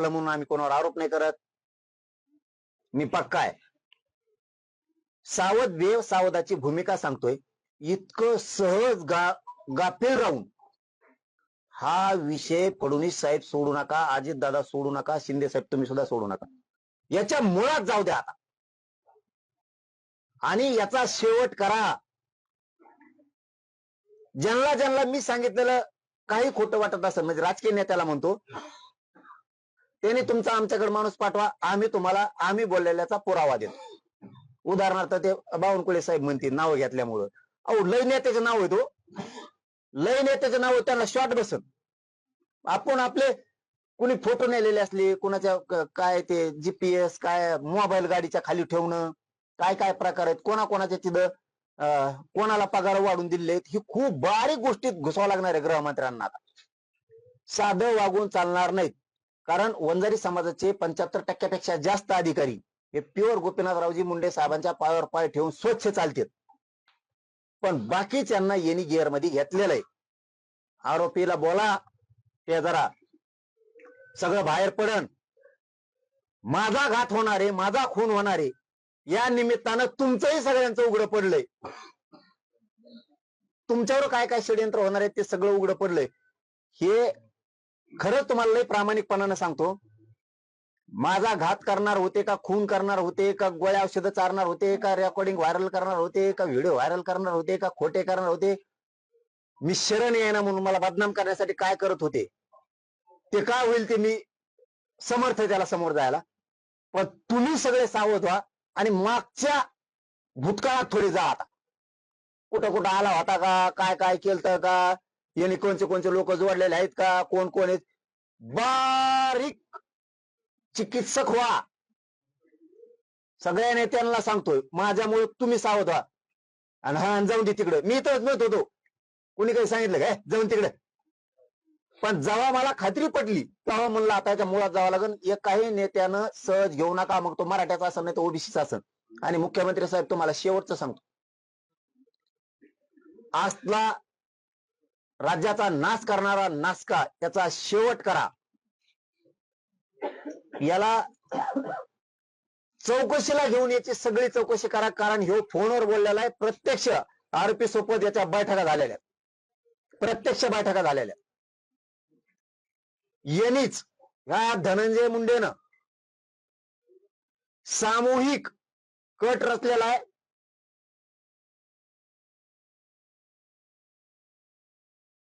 आलं म्हणून आम्ही कोणावर आरोप नाही करत. मी पक्का आहे. सावध देव सावधाची भूमिका सांगतोय. इतकं सहज गा गाफील राहून. हा विषय फडणवीस साहेब सोडू नका अजित दादा सोडू नका शिंदे साहेब तुम्ही सुद्धा सोडू नका. याच्या मुळात जाऊ द्या आता. आणि याचा शेवट करा. ज्यांना ज्यांना मी सांगितलेलं काही खोटं वाटत असेल म्हणजे राजकीय नेत्याला म्हणतो त्याने तुमचा आमच्याकडे माणूस पाठवा. आम्ही तुम्हाला आम्ही बोललेल्याचा पुरावा देतो. उदाहरणार्थ ते बावनकुळे साहेब म्हणतील नाव घेतल्यामुळं. अहो लय नेत्याचं नाव आहे तो हो. लय नेत्याचं नाव आहे, त्यांना शॉर्ट बसत आपण आपले कुणी फोटो नेलेले असले कुणाच्या काय ते जीपीएस काय मोबाईल गाडीच्या खाली ठेवणं काय काय प्रकार आहेत कोणाकोणाच्या तिथं अं, कोणाला पगार वाढून दिले ही खूप बारीक गोष्टीत घुसावं लागणार आहे गृहमंत्र्यांना आता. साधं वागून चालणार नाहीत. कारण वंजारी समाजाचे पंच्याहत्तर टक्क्यापेक्षा जास्त अधिकारी हे प्युअर गोपीनाथरावजी मुंडे साहेबांच्या पायावर पाय ठेवून स्वच्छ चालतात. पण बाकीच्यांना येणी गिअरमध्ये घेतलेलं आहे. आरोपीला बोला ते जरा सगळं बाहेर पडन. माझा घात होणार आहे माझा खून होणार आहे. या निमित्तानं तुमचंही सगळ्यांचं उघडं पडलंय. तुमच्यावर काय काय षडयंत्र होणार आहे ते सगळं उघडं पडलंय. हे खरंच तुम्हाला लय प्रामाणिकपणानं सांगतो. माझा घात करणार होते का खून करणार होते का गोळ्या औषधं चारणार होते का रेकॉर्डिंग व्हायरल करणार होते का व्हिडिओ व्हायरल करणार होते का खोटे करणार होते? मी शरण येणार म्हणून मला बदनाम करण्यासाठी काय करत होते? ते काय होईल ते मी समर्थ त्याला समोर जायला. पण तुम्ही सगळे सावध व्हा आणि मागच्या भूतकाळात थोडे जा आता. कुठं कुठं आला होता का काय काय केलं का यांनी कोणते कोणते लोक जोडलेले आहेत का? कोण कोण आहेत? बारीक चिकित्सक व्हा. सगळ्या नेत्यांना सांगतोय माझ्यामुळे तुम्ही सावध व्हा. आणि हा जाऊन दे तिकडे. मी तर म्हणत होतो कुणी काही सांगितलं काय? जाऊन तिकडे. पण जेव्हा मला खात्री पटली तेव्हा म्हणलं आता याच्या मुळात जावं लागेल एक काही नेत्यानं सहज घेऊ नका. मग तो मराठ्याचा असेल नाही तो ओबीसीचा असेल आणि मुख्यमंत्री साहेब तुम्हाला शेवटचं सांगतो. आजला राज्याचा नाश करणारा नासका याचा शेवट करा. याला चौकशीला घेऊन याची सगळी चौकशी करा कारण ह्यो फोनवर बोललेला आहे. प्रत्यक्ष आरोपी सोबत याच्या बैठका झालेल्या प्रत्यक्ष बैठका झालेल्या यांनीच या धनंजय मुंडेनं सामूहिक कट रचलेला आहे.